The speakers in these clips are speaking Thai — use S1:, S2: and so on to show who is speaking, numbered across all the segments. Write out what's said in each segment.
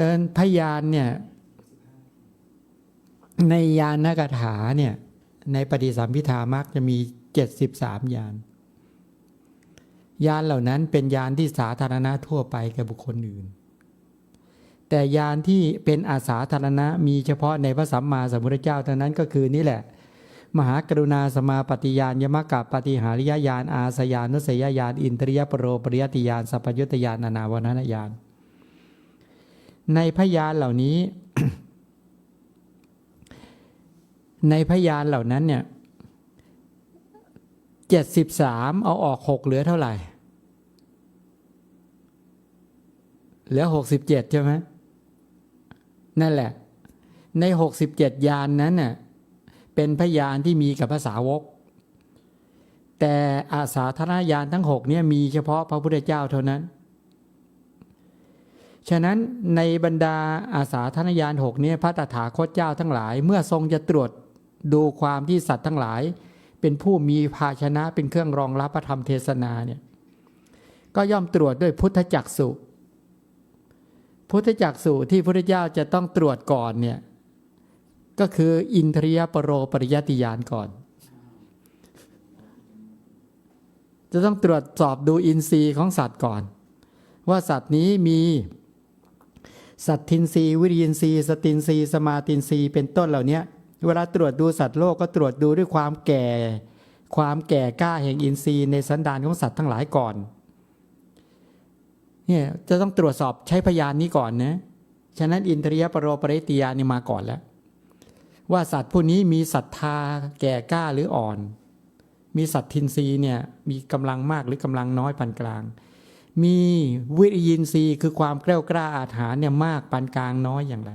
S1: เอินพยานเนี่ยในยานนักถาเนี่ยในปฏิสัมพิธามักจะมีเจ็ดสิบสามยาน ยานเหล่านั้นเป็นยานที่สาธารณะทั่วไปแก่บุคคลอื่น แต่ยานที่เป็นอาสาธารณะมีเฉพาะในพระสัมมาสัมพุทธเจ้าเท่านั้นก็คือนี่แหละ มหากรุณาสมาปฏิยานยมกับปฏิหาริยญาณอาสยานุสยญาณอินทริยปรโรปริยติญาณสัพยุตญาณนานาวนานญาณ ในพยานเหล่านี้ ในพยานเหล่านั้นเนี่ยเจ็ดสิบสามเอาออกหกเหลือเท่าไหร่ เหลือหกสิบเจ็ดใช่ไหมนั่นแหละ ในหกสิบเจ็ดยานนั้นน่ะเป็นพยานที่มีกับภาษาวก แต่อาสาธนญาณทั้งหกเนี่ยมีเฉพาะพระพุทธเจ้าเท่านั้น ฉะนั้นในบรรดาอาสาธนญาณหกนี่ยพระตถาคตเจ้าทั้งหลาย เมื่อทรงจะตรวจดูความที่สัตว์ทั้งหลาย เป็นผู้มีภาชนะเป็นเครื่องรองรับพระธรรมเทศนาเนี่ยก็ย่อมตรวจด้วยพุทธจักสุพุทธจักสุที่พระพุทธเจ้าจะต้องตรวจก่อนเนี่ยก็คืออินทรียปรโรปริยติยานก่อน จะต้องตรวจสอบดูอินทรีย์ของสัตว์ก่อน ว่าสัตว์นี้มี สัตทินรีวิริยินรีสตินรีสมาตินรีเป็นต้นเหล่านี้เวลาตรวจดูสัตว์โลกก็ตรวจดูด้วยความแก่ ความแก่กล้าแห่งอินทรีย์ในสันดานของสัตว์ทั้งหลายก่อนเนี่ยจะต้องตรวจสอบใช้พยานนี้ก่อนนะฉะนั้นอินทรียปรโรปริติยานี่มาก่อนแล้ว ว่าสัตว์ผู้นี้มีศรัทธาแก่กล้าหรืออ่อน มีสัตทินรีเนี่ยมีกำลังมากหรือกำลังน้อยปานกลาง มีวิริยินทรีย์คือความแกล้วกล้าอาถรรพ์เนี่ยมากปานกลางน้อยอย่างไร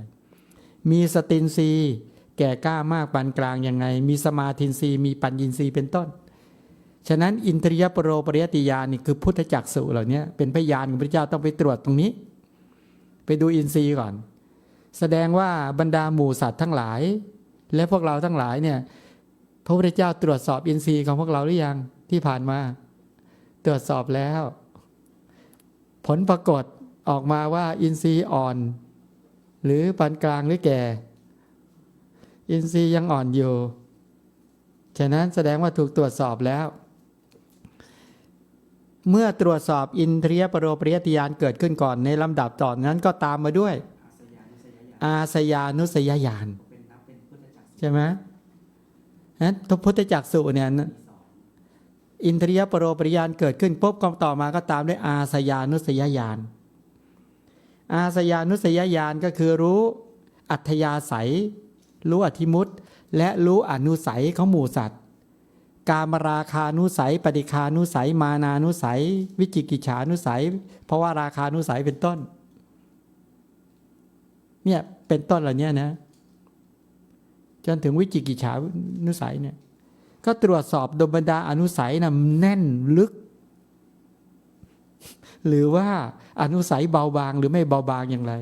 S1: มีสตินรีย์แก่กล้ามากปานกลางยังไง มีสมาธินรีย์มีปัญญินทรีย์เป็นต้น ฉะนั้นอินทรียปรโรปริยติยานี่คือพุทธจักสุเหล่านี้เป็นพยานของพระเจ้าต้องไปตรวจตรงนี้ ไปดูอินทรีย์ก่อน แสดงว่าบรรดาหมู่สัตว์ทั้งหลาย และพวกเราทั้งหลายเนี่ยพระพุทธเจ้าตรวจสอบอินทรีย์ของพวกเราหรือยังที่ผ่านมา ตรวจสอบแล้ว ผลปรากฏออกมาว่าอินทรีย์อ่อน หรือปานกลางหรือแก่ อินทรีย์ยังอ่อนอยู่ ฉะนั้นแสดงว่าถูกตรวจสอบแล้ว เมื่อตรวจสอบอินทรียปรโรปริยติยานเกิดขึ้นก่อนในลำดับต่อนนั้นก็ตามมาด้วย อาสยานุสยญาณใช่ไหมนั้นทุพุทธจักสุเนี่ย อินทรียปรโรปริยานเกิดขึ้นปุ๊บก็ต่อมาก็ตามด้วยอาสยานุสยญาณอาสยานุสยญาณก็คือรู้อัธยาศัย รู้อธิมุตและรู้อนุสัยของหมู่สัตว์ กามราคานุสัย ปฏิคานุสัย มานานุสัย วิจิกิจฉานุสัย เพราะว่าราคานุสัยเป็นต้น เนี่ยเป็นต้นเหล่านี้นะจนถึงวิจิกิจฉานุสัยเนี่ย ก็ตรวจสอบดมบรรดาอนุสัยนะแน่นลึก หรือว่าอนุสัยเบาบางหรือไม่เบาบางอย่างไร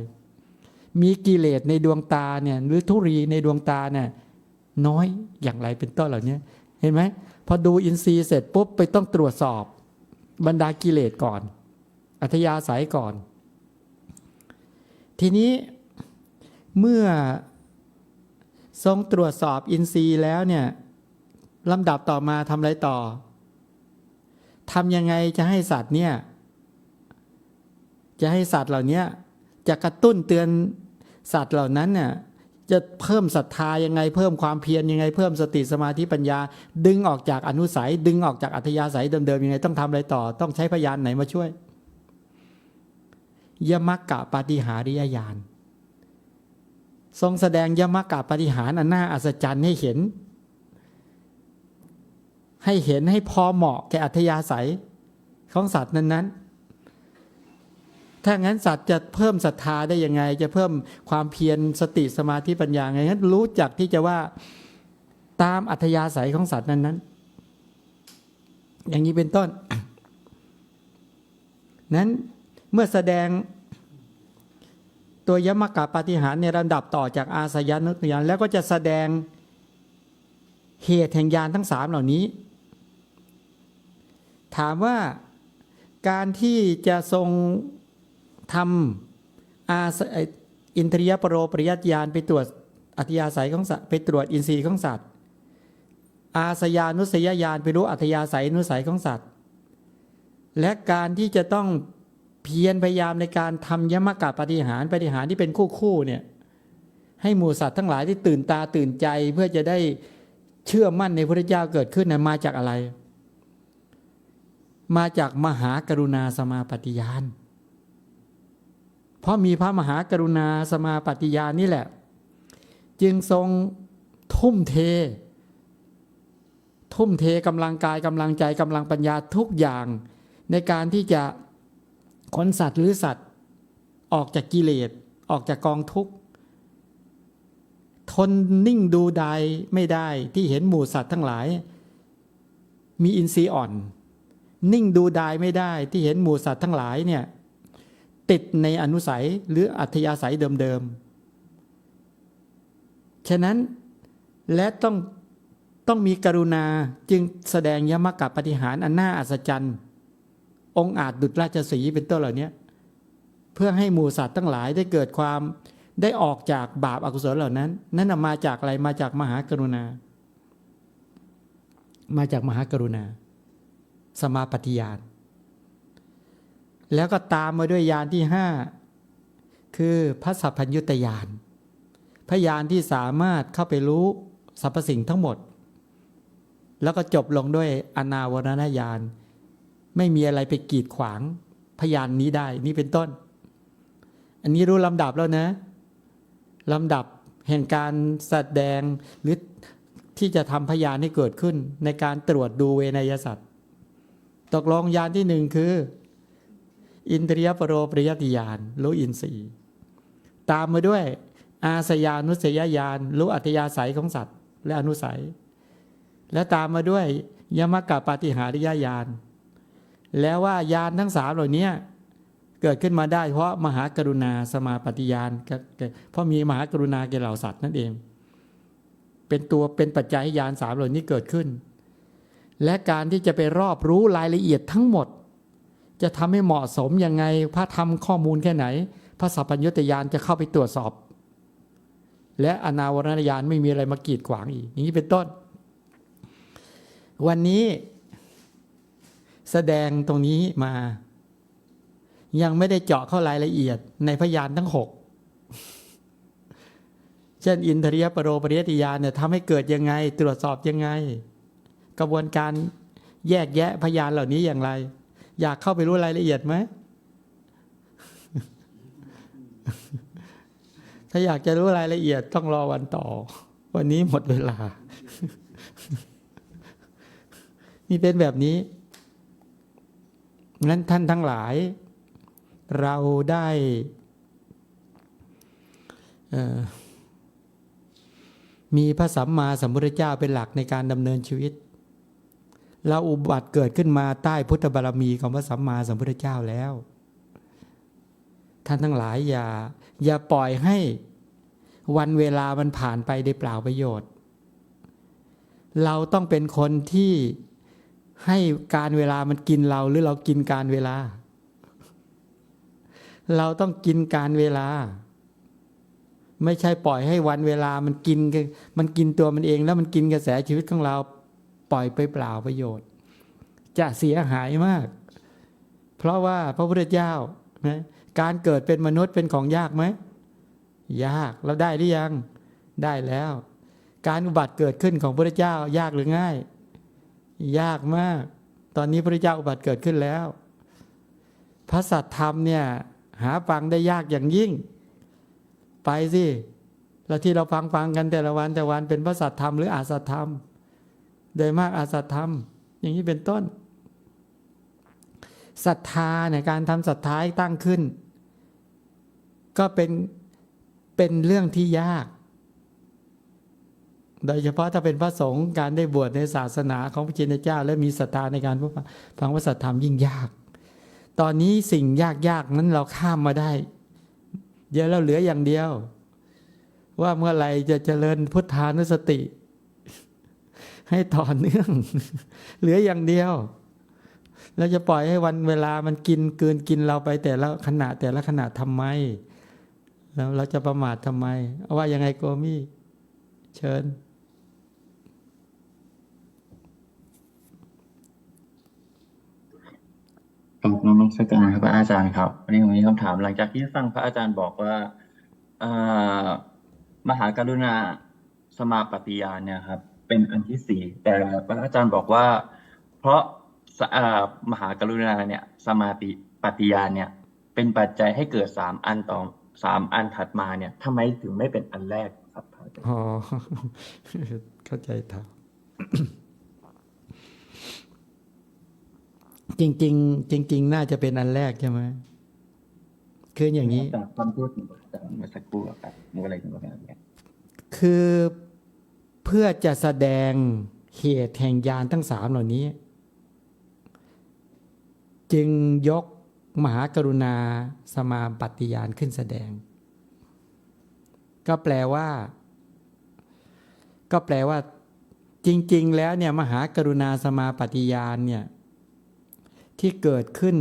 S1: มีกิเลสในดวงตาเนี่ยหรือทุรีในดวงตาเนี่ยน้อยอย่างไรเป็นต้นเหล่านี้เห็นไหมพอดูอินทรีย์เสร็จปุ๊บไปต้องตรวจสอบบรรดากิเลสก่อน อัธยาศัยก่อน ทีนี้เมื่อทรงตรวจสอบอินทรีย์แล้วเนี่ย ลำดับต่อมาทำอะไรต่อทำยังไงจะให้สัตว์เนี่ย จะให้สัตว์เหล่านี้จะกระตุ้นเตือนสัตว์เหล่านั้นเนี่ยจะเพิ่มศรัทธายังไงเพิ่มความเพียรยังไง เพิ่มสติสมาธิปัญญา ดึงออกจากอนุสัย ดึงออกจากอัธยาศัยเดิมๆยังไงต้องทำอะไรต่อ ต้องใช้พยานไหนมาช่วยยมักกะปาฏิหาริยญาณทรงแสดงยมกะปฏิหารอันน่าอัศจรรย์ให้เห็น ให้เห็นให้พอเหมาะแก่อัธยาศัยของสัตว์นั้นๆ ถ้างั้นสัตว์จะเพิ่มศรัทธาได้ยังไง จะเพิ่มความเพียรสติสมาธิปัญญาไงงั้นรู้จักที่จะว่าตามอัธยาศัยของสัตว์นั้นๆ อย่างนี้เป็นต้น นั้นเมื่อแสดงตัวยมกะปาฏิหารในระดับต่อจากอาสยานุสยานแล้วก็จะแสดงเหตุแห่งยานทั้งสามเหล่านี้ ถามว่าการที่จะทรงทำอาอินทรียปรโรปริยัติยานไปตรวจอัธยาศัยของสัตว์ไปตรวจอินทรีย์ของสัตว์ อาสยานุสยญาณไปรู้อัธยาศัยนุสัยของสัตว์ และการที่จะต้องเพียรพยายามในการทำยมกะปฏิหารปฏิหารที่เป็นคู่คู่เนี่ยให้หมู่สัตว์ทั้งหลายที่ตื่นตาตื่นใจเพื่อจะได้เชื่อมั่นในพระเจ้าเกิดขึ้นนะมาจากอะไร มาจากมหากรุณาสมาปฏิญาณเพราะมีพระมหากรุณาสมาปฏิญาณนี่แหละ จึงทรงทุ่มเท ทุ่มเทกำลังกายกำลังใจกำลังปัญญาทุกอย่างในการที่จะขนสัตว์หรือสัตว์ออกจากกิเลสออกจากกองทุกข์ทนนิ่งดูใดไม่ได้ที่เห็นหมู่สัตว์ทั้งหลาย มีอินทรีย์อ่อน นิ่งดูดายไม่ได้ที่เห็นหมู่สัตว์ทั้งหลายเนี่ยติดในอนุสัยหรืออัธยาศัยเดิมๆ ฉะนั้นและต้องต้องมีกรุณาจึงแสดงยมกับปฏิหารอันน่าอัศจรรย์ องค์อาจดุจราชสีห์เป็นต้นเหล่านี้เพื่อให้หมูสัตว์ทั้งหลายได้เกิดความได้ออกจากบาปอากุศลเหล่านั้น นั่นมาจากอะไรมาจากมหากรุณา มาจากมหากรุณา สมาปฏิญาณ แล้วก็ตามมาด้วยยานที่ห้าคือพระสัพพัญญุตยานพยานที่สามารถเข้าไปรู้สรรพสิ่งทั้งหมด แล้วก็จบลงด้วยอนาวรณญาณไม่มีอะไรไปกีดขวางพยานนี้ได้นี่เป็นต้น อันนี้รู้ลำดับแล้วนะลำดับแห่งการแสดงหรือที่จะทำพยานให้เกิดขึ้นในการตรวจดูเวนยสัตว์ ตกลงยานที่หนึ่งคือ อินทรียปรโรปริยติยานรู้อินทรีย์ตามมาด้วย อาสยานุสยญาณรู้อัธยาศัยของสัตว์ และอนุสัย และตามมาด้วยยมกะปฏิหาริยญาณแล้วว่ายานทั้งสามเหล่านี้เกิดขึ้นมาได้ เพราะมหากรุณาสมาปฏิญาณเพราะมีมหากรุณาแก่เหล่าสัตว์นั่นเอง เป็นตัวเป็นปัจจัยยานสามเหล่านี้เกิดขึ้น และการที่จะไปรอบรู้รายละเอียดทั้งหมด จะทำให้เหมาะสมยังไงพระธรรมข้อมูลแค่ไหน พระสัพพัญญตยานจะเข้าไปตรวจสอบ และอนาวรณญาณไม่มีอะไรมากีดขวางอีก อย่างนี้เป็นต้น วันนี้แสดงตรงนี้มา ยังไม่ได้เจาะเข้ารายละเอียดในพยานทั้งหกเช่น อินทรียปรโรปริยติยานเนี่ยทำให้เกิดยังไง ตรวจสอบยังไง กระบวนการแยกแยะพยานเหล่านี้อย่างไร อยากเข้าไปรู้รายละเอียดไหมถ้าอยากจะรู้รายละเอียดต้องรอวันต่อ วันนี้หมดเวลา นี่เป็นแบบนี้งั้นท่านทั้งหลาย เราได้มีพระสัมมาสัมพุทธเจ้าเป็นหลักในการดำเนินชีวิต เราอุบัติเกิดขึ้นมาใต้พุทธบารมีของพระสัมมาสัมพุทธเจ้าแล้ว ท่านทั้งหลายอย่า อย่าปล่อยให้วันเวลามันผ่านไปได้เปล่าประโยชน์ เราต้องเป็นคนที่ให้การเวลามันกินเราหรือเรากินการเวลา เราต้องกินการเวลา ไม่ใช่ปล่อยให้วันเวลามันกินมันกินตัวมันเอง แล้วมันกินกระแสชีวิตของเรา ปล่อยไปเปล่าประโยชน์ จะเสียหายมาก เพราะว่าพระพุทธเจ้านะการเกิดเป็นมนุษย์เป็นของยากไหม ยากแล้วได้หรือยังได้แล้ว การอุบัติเกิดขึ้นของพระเจ้า ยากหรือง่าย ยากมาก ตอนนี้พระเจ้าอุบัติเกิดขึ้นแล้ว พระสัตธรรมเนี่ย หาฟังได้ยากอย่างยิ่ง ไปสิแล้วที่เราฟังฟังกันแต่ละวันแต่วันเป็นพระสัตธรรมหรืออาสัตธรรม โดยมากอาสัตธรรม อย่างนี้เป็นต้นศรัทธาในการทำศรัทธาให้ตั้งขึ้น ก็เป็นเป็นเรื่องที่ยาก โดยเฉพาะถ้าเป็นพระสงฆ์การได้บวชในศาสนาของพระเจ้าเจ้า และมีศรัทธาในการฟังพระสัทธรรมยิ่งยาก ตอนนี้สิ่งยากๆนั้นเราข้ามมาได้ เดี๋ยวเราเหลืออย่างเดียว ว่าเมื่อไหร่จะเจริญพุทธานุสติ ให้ต่อเนื่อง เหลืออย่างเดียว เราจะปล่อยให้วันเวลามันกินเกินกินเราไปแต่ละขณะแต่ละขณะทำไม แล้วเราจะประมาททำไมเอาว่ายังไงโกมี่ เชิญ
S2: กับนมัสการครับพระอาจารย์ครับวันนี้ผมมีคำถามหลังจากที่ฟังพระอาจารย์บอกว่าอ่ามหากรุณาสมาปฏิญาณเนี่ยครับ เป็นอันที่สี่แต่พระอาจารย์บอกว่า เพราะสอ่ามหากรุณาเนี่ยสมาปิปฏิญาณเนี่ย เป็นปัจจัยให้เกิดสามอันต่อสามอันถัดมาเนี่ยทำไมถึงไม่เป็นอันแรกครับพระอาจารย์
S1: อ๋อเข้าใจทางจริงๆจริง ๆ น่าจะเป็นอันแรกใช่ไหมคืออย่างนี้
S2: จากคำพูดของพระอาจารย์เมื่อสักครู่อะครับมันก็เลยถึงเป็นอันแรก
S1: คือ เพื่อจะแสดงเหตุแห่งยานทั้งสามเหล่านี้ จึงยกมหากรุณาสมาปฏิญาณขึ้นแสดง ก็แปลว่า ก็แปลว่า จริง ๆ แล้วเนี่ยมหากรุณาสมาปฏิญาณเนี่ยที่เกิดขึ้น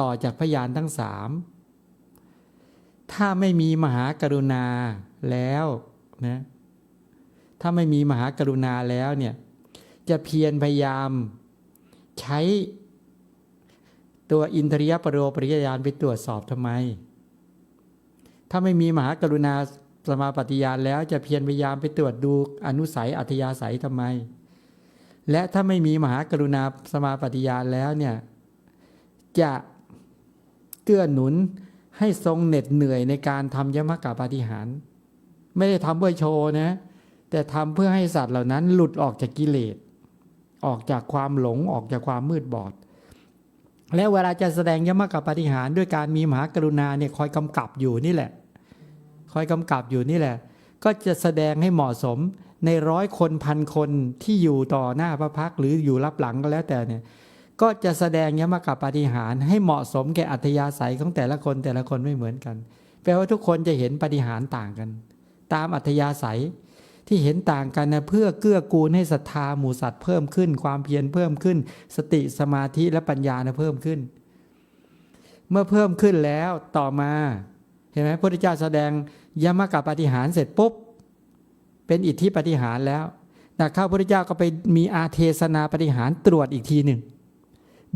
S1: ต่อจากพยานทั้งสามถ้าไม่มีมหากรุณาแล้วนะ ถ้าไม่มีมหากรุณาแล้วเนี่ยจะเพียรพยายามใช้ตัวอินทริยปรโรปริยญาณไปตรวจสอบทำไม ถ้าไม่มีมหากรุณาสมาปฏิญาณแล้วจะเพียรพยายามไปตรวจดูอนุสัยอัธยาศัยทำไม และถ้าไม่มีมหากรุณาสมาปฏิญาณแล้วเนี่ยจะเกื้อหนุนให้ทรงเหน็ดเหนื่อยในการทำยมกะปาฏิหาร ไม่ได้ทำเพื่อโชว์นะ แต่ทำเพื่อให้สัตว์เหล่านั้นหลุดออกจากกิเลส ออกจากความหลงออกจากความมืดบอด และเวลาจะแสดงยมกะปาฏิหารย์ด้วยการมีมหากรุณาเนี่ยคอยกำกับอยู่นี่แหละ คอยกำกับอยู่นี่แหละ ก็จะแสดงให้เหมาะสมในร้อยคนพันคนที่อยู่ต่อหน้าพระพักตร์หรืออยู่รับหลังก็แล้วแต่เนี่ยก็จะแสดงยมกะปาฏิหารย์ให้เหมาะสมแก่อัธยาศัยของแต่ละคนแต่ละคนไม่เหมือนกัน แปลว่าทุกคนจะเห็นปาฏิหารย์ต่างกัน ตามอัธยาศัย ที่เห็นต่างกันนะเพื่อเกื้อกูลให้ศรัทธาหมู่สัตว์เพิ่มขึ้น ความเพียรเพิ่มขึ้น สติสมาธิและปัญญานะเพิ่มขึ้น เมื่อเพิ่มขึ้นแล้วต่อมาเห็นไหมพระพุทธเจ้าแสดงยมกะปฏิหารเสร็จปุ๊บเป็นอิทธิปฏิหารแล้วแต่ข้าพระพุทธเจ้าก็ไปมีอาเทศนาปฏิหารตรวจอีกทีหนึ่ง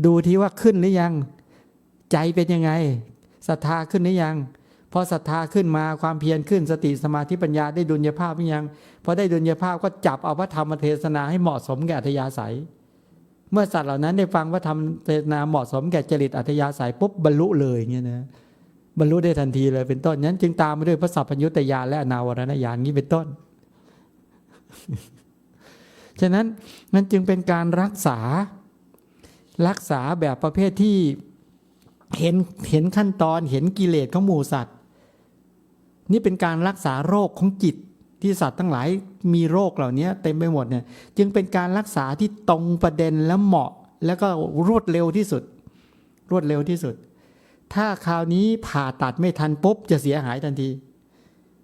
S1: ดูที่ว่าขึ้นหรือยัง ใจเป็นยังไงศรัทธาขึ้นหรือยัง พอศรัทธาขึ้นมาความเพียรขึ้นสติสมาธิปัญญาได้ดุลยภาพหรือยังพอได้ดุลยภาพก็จับเอาพระธรรมเทศนาให้เหมาะสมแก่อัธยาศัย เมื่อสัตว์เหล่านั้นได้ฟังพระธรรมเทศนาเหมาะสมแก่จริตอัธยาศัยปุ๊บบรรลุเลยอย่างเงี้ยนะบรรลุได้ทันทีเลยเป็นต้นนั้น จึงตามมาด้วยพระสัพพัญญุตญาณและอนาวรณญาณนี้เป็นต้น ฉะนั้นนั้นจึงเป็นการรักษารักษาแบบประเภทที่เห็นเห็นขั้นตอนเห็นกิเลสของหมู่สัตว์ นี่เป็นการรักษาโรคของจิตที่สัตว์ทั้งหลายมีโรคเหล่านี้เต็มไปหมดเนี่ยจึงเป็นการรักษาที่ตรงประเด็นและเหมาะ แล้วก็รวดเร็วที่สุด รวดเร็วที่สุด ถ้าคราวนี้ผ่าตัดไม่ทันปุ๊บจะเสียหายทันที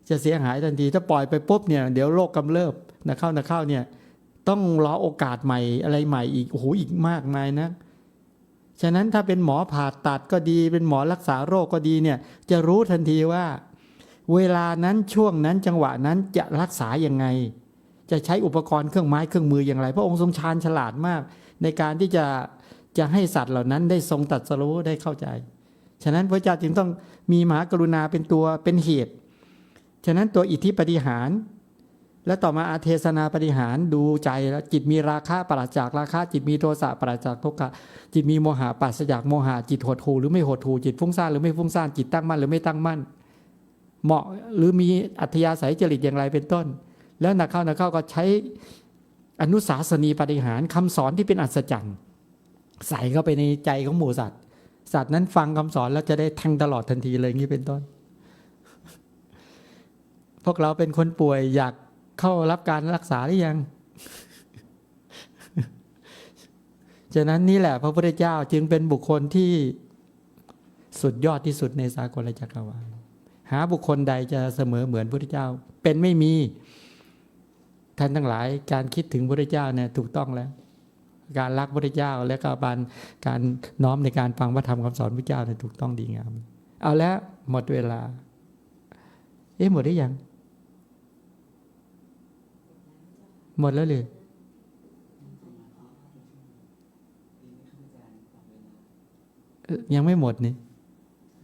S1: จะเสียหายทันที ถ้าปล่อยไปปุ๊บเนี่ยเดี๋ยวโรคกำเริบนะเข้านะเข้าเนี่ยต้องรอโอกาสใหม่อะไรใหม่อีกโอ้โหอีกมากมายนะฉะนั้นถ้าเป็นหมอผ่าตัดก็ดี เป็นหมอรักษาโรคก็ดีเนี่ยจะรู้ทันทีว่า เวลานั้นช่วงนั้นจังหวะนั้นจะรักษายังไง จะใช้อุปกรณ์เครื่องไม้เครื่องมืออย่างไร พระองค์ทรงชาญฉลาดมาก ในการที่จะจะให้สัตว์เหล่านั้นได้ทรงตัดสรู้ได้เข้าใจ ฉะนั้นพระเจ้าจึงต้องมีมหากรุณาเป็นตัวเป็นเหตุ ฉะนั้นตัวอิทธิปฏิหาร และต่อมาอาเทศนาปฏิหารดูใจแล้วจิตมีราคะปราจากราคะจิตมีโทสะปราจากโทสะจิตมีโมหะปราศจากโมหะจิตหดหูหรือไม่หดหูจิตฟุ้งซ่านหรือไม่ฟุ้งซ่านจิตตั้งมั่นหรือไม่ตั้งมั่น เหมาะหรือมีอัธยาศัยจริตอย่างไรเป็นต้น แล้วนักเข้านักเข้าก็ใช้อนุสาสนีปฏิหารคำสอนที่เป็นอัศจรรย์ใส่เข้าไปในใจของหมูสัตว์ สัตว์นั้นฟังคำสอนแล้วจะได้แทงตลอดทันทีเลยอย่างนี้เป็นต้น พวกเราเป็นคนป่วยอยากเข้ารับการรักษาหรือยังฉะนั้นนี่แหละพระพุทธเจ้าจึงเป็นบุคคลที่สุดยอดที่สุดในสากลจักรวาล หาบุคคลใดจะเสมอเหมือนพระพุทธเจ้า เป็นไม่มีท่านทั้งหลายการคิดถึงพระพุทธเจ้าเนี่ยถูกต้องแล้ว การรักพระพุทธเจ้าและก็การการน้อมในการฟังพระธรรมคำสอนพระเจ้าเนี่ยถูกต้องดีงาม เอาแล้วหมดเวลา เอ๊ะหมดได้ยัง หมดแล้วหรือเอ่อยังไม่หมดนี่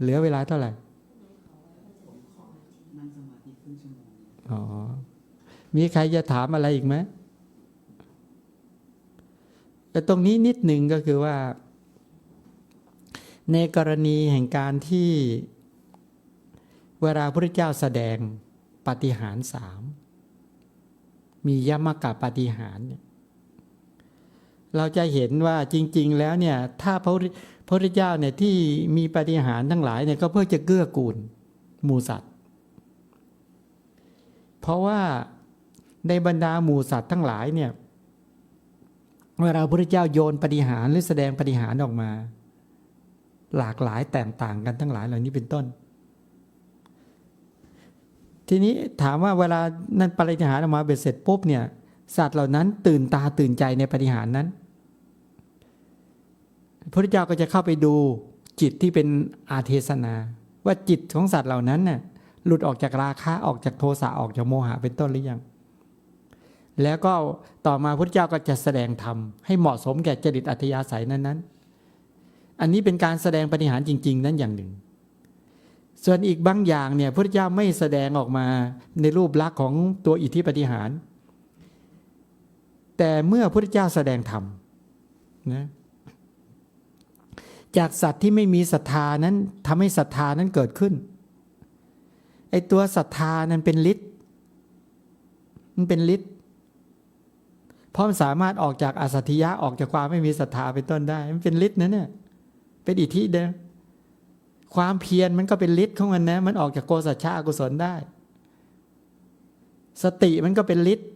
S1: เหลือเวลาเท่าไหร่
S3: นั่งสมาธิครึ่งชั่วโมง
S1: อ๋อ มีใครจะถามอะไรอีกไหมแต่ตรงนี้นิดหนึ่งก็คือว่า ในกรณีแห่งการที่เวลาพระเจ้าแสดงปฏิหารสามมียมกะปฏิหารเนี่ยเราจะเห็นว่าจริง ๆ แล้วเนี่ย ถ้าพระพระพุทธเจ้าเนี่ยที่มีปฏิหารทั้งหลายเนี่ยก็เพื่อจะเกื้อกูลหมูสัตว์ เพราะว่าในบรรดาหมู่สัตว์ทั้งหลายเนี่ยเวลาพระเจ้าโยนปฏิหารหรือแสดงปฏิหารออกมา หลากหลายแตกต่างกันทั้งหลายเหล่านี้เป็นต้น ทีนี้ถามว่าเวลานั้นปฏิหารออกมาเบ็ดเสร็จปุ๊บเนี่ยสัตว์เหล่านั้นตื่นตาตื่นใจในปฏิหารนั้นพระเจ้าก็จะเข้าไปดูจิตที่เป็นอาเทศนา ว่าจิตของสัตว์เหล่านั้นน่ะ หลุดออกจากราคะออกจากโทสะออกจากโมหะเป็นต้นหรือยัง แล้วก็ต่อมาพระเจ้าก็จะแสดงธรรมให้เหมาะสมแก่จริตอัธยาศัยนั้นๆ อันนี้เป็นการแสดงปฏิหารจริง ๆ นั้นอย่างหนึ่ง ส่วนอีกบางอย่างเนี่ยพระเจ้าไม่แสดงออกมาในรูปลักษณ์ของตัวอิทธิปฏิหาร แต่เมื่อพระเจ้าแสดงธรรมนะจากสัตว์ที่ไม่มีศรัทธานั้นทำให้ศรัทธานั้นเกิดขึ้น ไอตัวศรัทธานั้นเป็นฤทธิ์มันเป็นฤทธิ์เพราะมันสามารถออกจากอสัตถยะออกจากความไม่มีศรัทธาเป็นต้นได้ มันเป็นฤทธิ์นะเนี่ยเป็นอิทธิเด้อความเพียรมันก็เป็นฤทธิ์ของมันนะมันออกจากโกสัจฉะอกุศลได้ สติมันก็เป็นฤทธิ์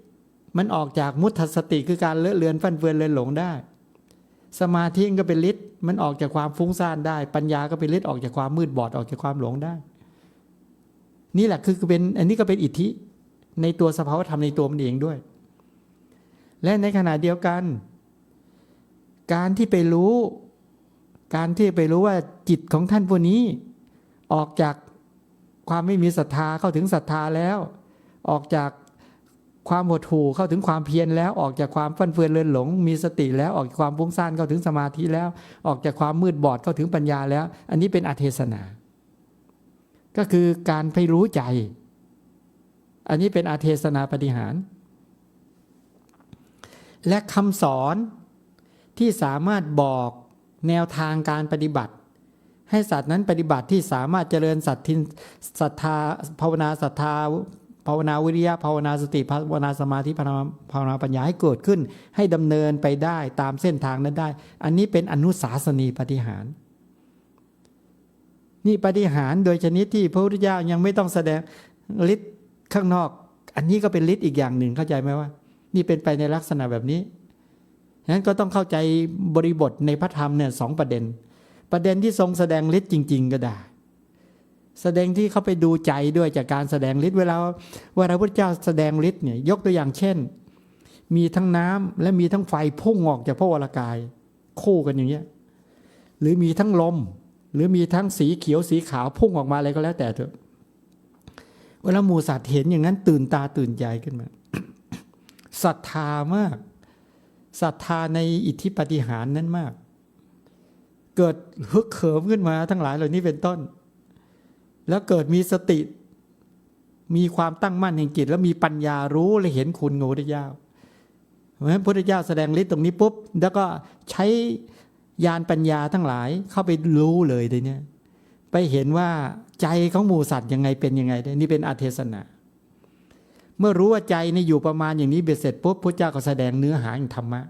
S1: มันออกจากมุทสติคือการเลอะเลือนฟันเฟือนเลือนหลงได้ สมาธิก็เป็นฤทธิ์มันออกจากความฟุ้งซ่านได้ ปัญญาก็เป็นฤทธิ์ออกจากความมืดบอดออกจากความหลงได้ นี่แหละคือเป็นอันนี้ก็เป็นอิทธิในตัวสภาวธรรมในตัวมันเองด้วย และในขณะเดียวกัน การที่ไปรู้ การที่ไปรู้ว่าจิตของท่านผู้นี้ ออกจากความไม่มีศรัทธาเข้าถึงศรัทธาแล้ว ออกจากความหดหู่เข้าถึงความเพียรแล้วออกจากความฟันเฟือนเลือนหลง มีสติแล้วออกจากความฟุ้งซ่านเข้าถึงสมาธิแล้ว ออกจากความมืดบอดเข้าถึงปัญญาแล้ว อันนี้เป็นอเทศนา ก็คือการไปรู้ใจ อันนี้เป็นอาเทศนาปฏิหาร และคำสอนที่สามารถบอกแนวทางการปฏิบัติ ให้สัตว์นั้นปฏิบัติที่สามารถเจริญสัตทินศรัทธาภาวนาศรัทธาภาวนาวิริยะภาวนาสติภาวนาสมาธิภาวนาภาวนาปัญญาให้เกิดขึ้น ให้ดำเนินไปได้ตามเส้นทางนั้นได้ อันนี้เป็นอนุสาสนีปฏิหาร นี่ปฏิหารโดยชนิดที่พระพุทธเจ้ายังไม่ต้องแสดงฤทธิ์ข้างนอก อันนี้ก็เป็นฤทธิ์อีกอย่างหนึ่งเข้าใจไหมว่า นี่เป็นไปในลักษณะแบบนี้ฉะนั้นก็ต้องเข้าใจบริบทในพระธรรมเนี่ยสองประเด็น ประเด็นที่ทรงแสดงฤทธิ์จริง ๆ ก็ได้ แสดงที่เขาไปดูใจด้วยจากการแสดงฤทธิ์เวลาเวลาพระเจ้าแสดงฤทธิ์เนี่ยยกตัวอย่างเช่น มีทั้งน้ำและมีทั้งไฟพุ่งออกจากพระวรากาย คู่กันอย่างเงี้ยหรือมีทั้งลม หรือมีทั้งสีเขียวสีขาวพุ่งออกมาอะไรก็แล้วแต่เถอะ เวลาหมูสัตว์เห็นอย่างนั้นตื่นตาตื่นใจขึ้นมาศรัทธามากศรัทธาในอิทธิปฏิหารนั้นมาก เกิดฮึกเหิมขึ้นมาทั้งหลายเหล่านี้เป็นต้น แล้วเกิดมีสติ มีความตั้งมั่นแห่งจิต แล้วมีปัญญารู้และเห็นคุณงพระพุทธเจ้าเพราะฉะนั้นพระพุทธเจ้าแสดงฤทธิ์ตรงนี้ปุ๊บ แล้วก็ใช้ ญาณปัญญาทั้งหลายเข้าไปรู้เลยเลยเนี่ย ไปเห็นว่าใจของหมูสัตว์ยังไงเป็นยังไงได้นี่เป็นอาเทศนาเมื่อรู้ว่าใจนี่อยู่ประมาณอย่างนี้เบ็ดเสร็จปุ๊บพระเจ้าก็แสดงเนื้อหาแห่งธรรมะ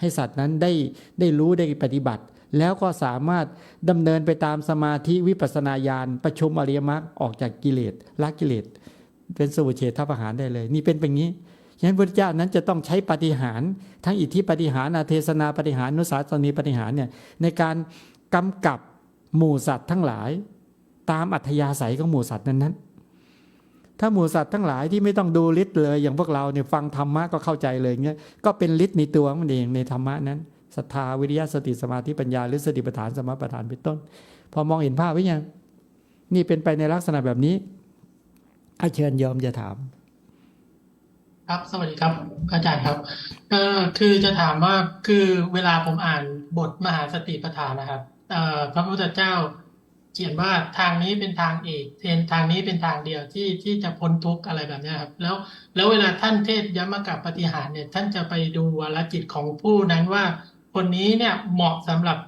S1: ให้สัตว์นั้นได้ได้รู้ได้ปฏิบัติ แล้วก็สามารถดำเนินไปตามสมาธิวิปัสสนาญาณประชุมอริยมรรคออกจากกิเลสละกิเลส เป็นสมุเฉทประหารได้เลย นี่เป็นแบบนี้ ฉะนั้นพระเจ้านั้นจะต้องใช้ปฏิหารทั้งอิทธิปฏิหารอาเทศนาปฏิหารนุสาสนีปฏิหารเนี่ยในการกำกับหมู่สัตว์ทั้งหลาย ตามอัธยาศัยของหมู่สัตว์นั้นๆ ถ้าหมู่สัตว์ทั้งหลายที่ไม่ต้องดูฤทธิ์เลย อย่างพวกเราเนี่ยฟังธรรมะก็เข้าใจเลยเงี้ยก็เป็นฤทธิ์ในตัวมันเองในธรรมะนั้นศรัทธาวิริยะสติสมาธิปัญญาหรือสติปัฏฐานสมาปัฏฐานเป็นต้น พอมองเห็นภาพไว้ยังนี่เป็นไปในลักษณะแบบนี้อาเชิญโยมจะถาม
S3: ครับ สวัสดีครับ อาจารย์ครับเอ่อคือจะถามว่าคือเวลาผมอ่านบทมหาสติปัฏฐานนะครับเอ่อพระพุทธเจ้าเขียนว่าทางนี้เป็นทางเอกเทนทางนี้เป็นทางเดียวที่ที่จะพ้นทุกข์อะไรแบบนี้ครับ แล้วแล้วเวลาท่านเทศยมกับปฏิหารเนี่ยท่านจะไปดูวาลจิตของผู้นั้นว่า คนนี้เนี่ยเหมาะสำหรับ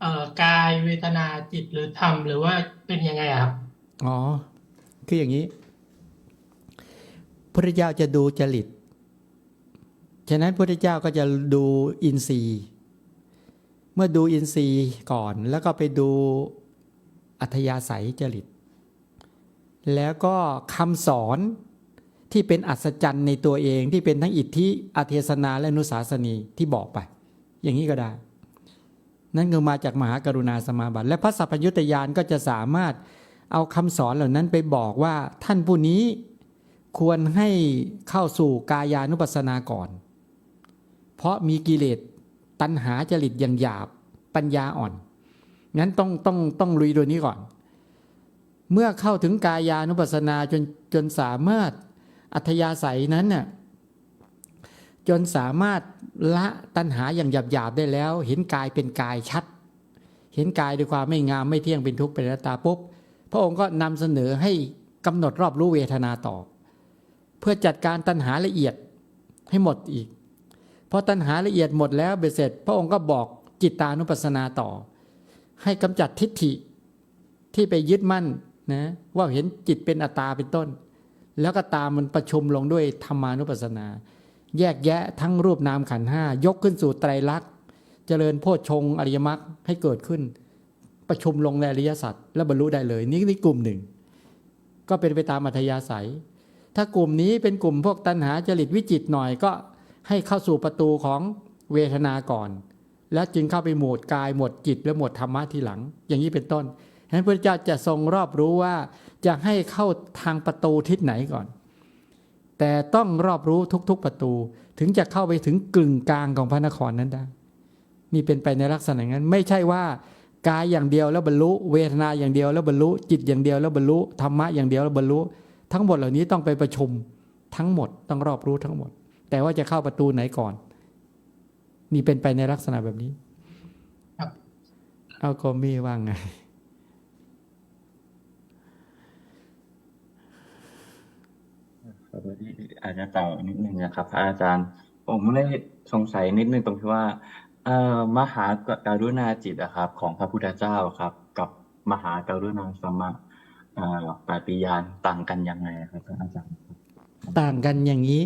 S3: เอ่อกายเวทนาจิตหรือธรรมหรือว่าเป็นยังไงอะครับ
S1: อ๋อคืออย่างนี้ พระเจ้าจะดูจริต ฉะนั้นพระเจ้าก็จะดูอินทรีย์ เมื่อดูอินทรีย์ก่อนแล้วก็ไปดูอัธยาศัยจริต แล้วก็คำสอนที่เป็นอัศจรรย์ในตัวเองที่เป็นทั้งอิทธิอเทศนาและนุสาสนีที่บอกไป อย่างนี้ก็ได้ นั่นคือมาจากมหากรุณาสมาบัติ และพระสัพพยุตยานก็จะสามารถเอาคำสอนเหล่านั้นไปบอกว่าท่านผู้นี้ ควรให้เข้าสู่กายานุปัสสนาก่อน เพราะมีกิเลสตัณหาจริตอย่างหยาบปัญญาอ่อนงั้นต้องต้องต้องลุยตัวนี้ก่อน เมื่อเข้าถึงกายานุปัสสนาจนจนสามารถอัธยาศัยนั้นน่ะจนสามารถละตัณหาอย่างหยาบๆได้แล้ว เห็นกายเป็นกายชัด เห็นกายด้วยความไม่งามไม่เที่ยงเป็นทุกข์เป็นอนัตตาปุ๊บพระองค์ก็นำเสนอให้กำหนดรอบรู้เวทนาต่อ เพื่อจัดการตัณหาละเอียดให้หมดอีกพอตัณหาละเอียดหมดแล้วเบ็ดเสร็จ พระองค์ก็บอกจิตตานุปัสสนาต่อ ให้กำจัดทิฏฐิที่ไปยึดมั่นนะว่าเห็นจิตเป็นอัตตาเป็นต้น แล้วก็ตามมันประชุมลงด้วยธรรมานุปัสสนา แยกแยะทั้งรูปนามขันห้ายกขึ้นสู่ไตรลักษณ์เจริญโพชฌงอริยมรรคให้เกิดขึ้น ประชุมลงในอริยสัจและบรรลุได้เลย นี่นี่กลุ่มหนึ่ง ก็เป็นไปตามอัธยาศัย ถ้ากลุ่มนี้เป็นกลุ่มพวกตัณหาจริตวิจิตหน่อยก็ให้เข้าสู่ประตูของเวทนาก่อน แล้วจึงเข้าไปหมวดกายหมวดจิตและหมวดธรรมะทีหลัง อย่างนี้เป็นต้นฉะนั้นพระเจ้าจะทรงรอบรู้ว่าจะให้เข้าทางประตูทิศไหนก่อน แต่ต้องรอบรู้ทุกๆประตู ถึงจะเข้าไปถึงกึ่งกลางของพระนครนั้นได้นี่เป็นไปในลักษณะนั้น ไม่ใช่ว่ากายอย่างเดียวแล้วบรรลุ เวทนาอย่างเดียวแล้วบรรลุ จิตอย่างเดียวแล้วบรรลุธรรมะอย่างเดียวแล้วบรรลุ ทั้งหมดเหล่านี้ต้องไปประชุมทั้งหมดต้องรอบรู้ทั้งหมด แต่ว่าจะเข้าประตูไหนก่อนนี่เป็นไปในลักษณะแบบนี้
S3: ครับ
S1: เอาโกมี่ว่างไง
S2: ครับอาจจะต่อนิดนึงนะครับพระอาจารย์ ผมไม่ได้สงสัยนิดนึงตรงที่ว่าเอ่อมหาการุณาจิตอะครับ ของพระพุทธเจ้าครับ กับมหาการุณาสมะเอ่อ ปฏิญาณต่างกันยังไงครับอาจารย์
S1: ต่างกันอย่างนี้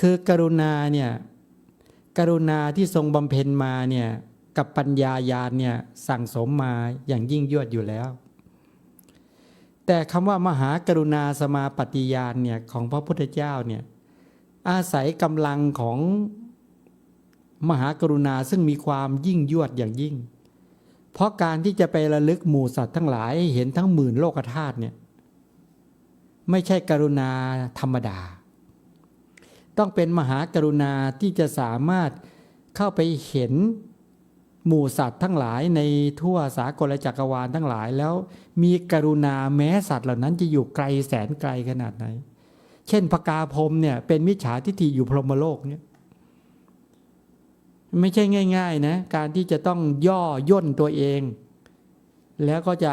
S1: คือกรุณาเนี่ยกรุณาที่ทรงบำเพ็ญมาเนี่ยกับปัญญายาณเนี่ยสั่งสมมาอย่างยิ่งยวดอยู่แล้ว แต่คำว่ามหากรุณาสมาปฏิญาณเนี่ยของพระพุทธเจ้าเนี่ยอาศัยกำลังของมหากรุณาซึ่งมีความยิ่งยวดอย่างยิ่ง เพราะการที่จะไประลึกหมู่สัตว์ทั้งหลายหเห็นทั้งหมื่นโลกธาตุเนี่ยไม่ใช่กรุณาธรรมดา ต้องเป็นมหากรุณาที่จะสามารถเข้าไปเห็นหมู่สัตว์ทั้งหลายในทั่วสากลจักรวาลทั้งหลายแล้ว มีกรุณาแม้สัตว์เหล่านั้นจะอยู่ไกลแสนไกลขนาดไหน เช่นพกาพรมเนี่ยเป็นมิจฉาทิฏฐิอยู่พรหมโลกเนี่ย ไม่ใช่ง่าย ๆ นะ การที่จะต้องย่อย่นตัวเอง แล้วก็จะ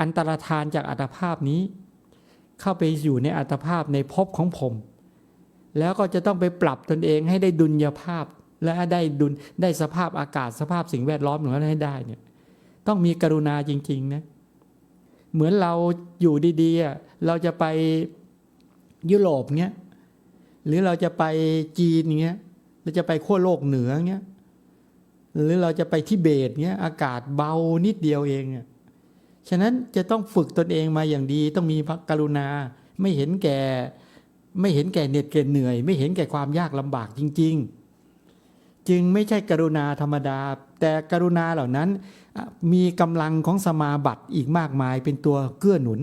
S1: อันตรธานจากอัตภาพนี้ เข้าไปอยู่ในอัตภาพในภพของผม แล้วก็จะต้องไปปรับตนเองให้ได้ดุลยภาพ และได้ดุลได้สภาพอากาศสภาพสิ่งแวดล้อมของนั้นให้ได้เนี่ยต้องมีกรุณาจริง ๆ นะ เหมือนเราอยู่ดีๆอะเราจะไปยุโรปเงี้ยหรือเราจะไปจีนเงี้ย เราจะไปขั้วโลกเหนือเงี้ยหรือเราจะไปทิเบตเงี้ยอากาศเบานิดเดียวเองอะฉะนั้นจะต้องฝึกตนเองมาอย่างดี ต้องมีพระกรุณา ไม่เห็นแก่ ไม่เห็นแก่เหน็ดแก่เหนื่อย ไม่เห็นแก่ความยากลำบากจริง ๆ จึงไม่ใช่กรุณาธรรมดา แต่กรุณาเหล่านั้น มีกำลังของสมาบัติอีกมากมายเป็นตัวเกื้อหนุน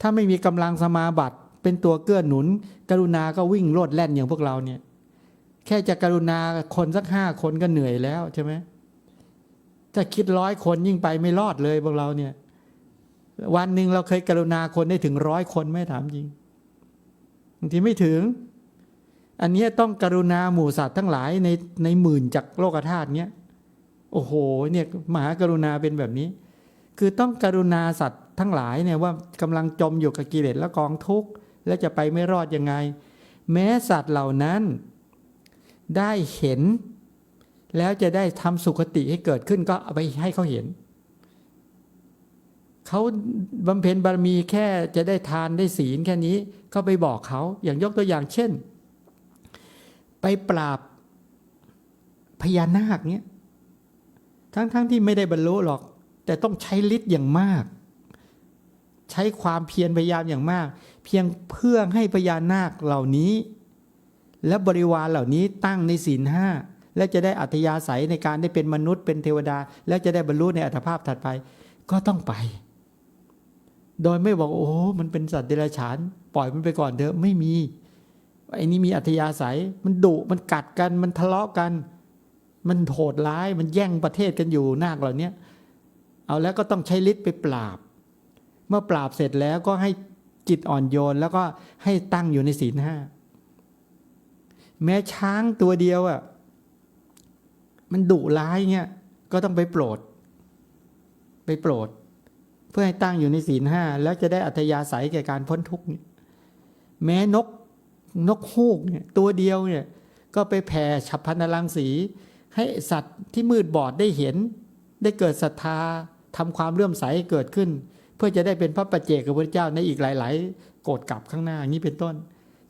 S1: ถ้าไม่มีกำลังสมาบัติเป็นตัวเกื้อหนุน กรุณาก็วิ่งโลดแล่นอย่างพวกเราเนี่ย แค่จะกรุณาคนสักห้าคนก็เหนื่อยแล้วใช่ไหมถ้าคิดร้อยคนยิ่งไปไม่รอดเลยพวกเราเนี่ย วันหนึ่งเราเคยกรุณาคนได้ถึงร้อยคนไม่ถามจริงบางทีไม่ถึง อันเนี้ยต้องกรุณาหมู่สัตว์ทั้งหลายในในหมื่นจากโลกธาตุเนี้ยโอ้โหเนี่ยมหากรุณาเป็นแบบนี้ คือต้องกรุณาสัตว์ทั้งหลายเนี่ยว่ากำลังจมอยู่กับกิเลสและกองทุกข์และจะไปไม่รอดยังไง แม้สัตว์เหล่านั้น ได้เห็น แล้วจะได้ทำสุขติให้เกิดขึ้นก็เอาไปให้เขาเห็น เขาบำเพ็ญบารมีแค่จะได้ทานได้ศีลแค่นี้ก็ไปบอกเขาอย่างยกตัวอย่างเช่น ไปปราบพญานาคเนี้ยทั้งๆทที่ไม่ได้บรรลุหรอก แต่ต้องใช้ฤทธิ์อย่างมาก ใช้ความเพียรพยายามอย่างมาก เพียงเพื่อให้พญานาคเหล่านี้ และบริวารเหล่านี้ตั้งในศีลห้าและจะได้อัธยาศัยในการได้เป็นมนุษย์เป็นเทวดา และจะได้บรรลุในอัตภาพถัดไป ก็ต้องไป โดยไม่บอกโอ้โหมันเป็นสัตว์เดรัจฉาน ปล่อยมันไปก่อนเถอะไม่มีไอ้นี่มีอัธยาศัย มันดุมันกัดกันมันทะเลาะกัน มันโหดร้ายมันแย่งประเทศกันอยู่นาคเหล่านี้เอาแล้วก็ต้องใช้ฤทธิ์ไปปราบ เมื่อปราบเสร็จแล้วก็ให้จิตอ่อนโยน แล้วก็ให้ตั้งอยู่ในศีลห้า แม้ช้างตัวเดียวอะ มันดุร้ายเงี้ยก็ต้องไปโปรด ไปโปรด เพื่อให้ตั้งอยู่ในศีลห้าแล้วจะได้อัธยาศัยแก่การพ้นทุกข์เนี่ยแม้นกนกฮูกเนี่ยตัวเดียวเนี่ย ก็ไปแผ่ฉับพันรังสี ให้สัตว์ที่มืดบอดได้เห็น ได้เกิดศรัทธาทำความเลื่อมใสเกิดขึ้น เพื่อจะได้เป็นพระปัจเจกกับพระเจ้าในอีกหลาย ๆ โกรธกลับข้างหน้าอย่างนี้เป็นต้น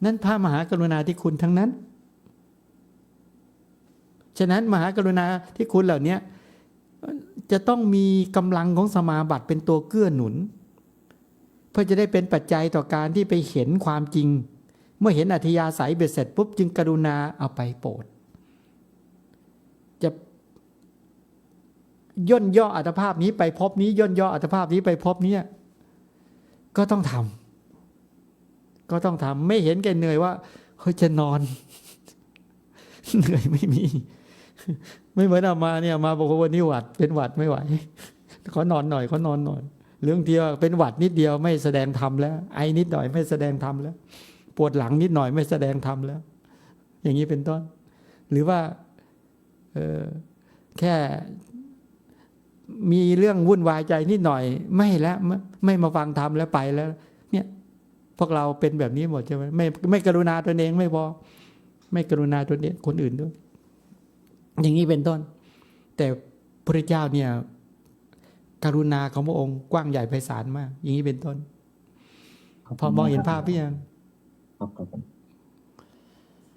S1: นั่นพระมหากรุณาธิคุณทั้งนั้น ฉะนั้นมหากรุณาที่คุณเหล่านี้จะต้องมีกำลังของสมาบัติเป็นตัวเกื้อหนุน เพื่อจะได้เป็นปัจจัยต่อการที่ไปเห็นความจริง เมื่อเห็นอัธยาศัยเบ็ดเสร็จปุ๊บจึงกรุณาเอาไปโปรดจะย่นย่ออัตภาพนี้ไปพบนี้ย่นย่ออัตภาพนี้ไปพบนี้ก็ต้องทำก็ต้องทำไม่เห็นแก่เหนื่อยว่าเฮ้ยจะนอน เหนื่อยไม่มี ไม่เหมือนอามาเนี่ยมาบอกว่าวันนี้หวัดเป็นหวัดไม่ไหวขอนอนหน่อยขอนอนหน่อย เรื่องเดียวเป็นหวัดนิดเดียวไม่แสดงธรรมแล้ว ไอนิดหน่อยไม่แสดงธรรมแล้ว ปวดหลังนิดหน่อยไม่แสดงธรรมแล้ว อย่างนี้เป็นต้น หรือว่าเออแค่มีเรื่องวุ่นวายใจนิดหน่อย ไม่แล้วไมไม่มาฟังธรรมแล้วไปแล้ว เนี่ย พวกเราเป็นแบบนี้หมดใช่ไหมไม่ไม่กรุณาตนเองไม่พอไม่กรุณาตนเองคนอื่นด้วย อย่างนี้เป็นต้น แต่พระเจ้าเนี่ยกรุณาของพระองค์กว้างใหญ่ไพศาลมาก อย่างนี้เป็นต้น พอมองเห็นภาพพี่ยัง
S2: ครับครับผม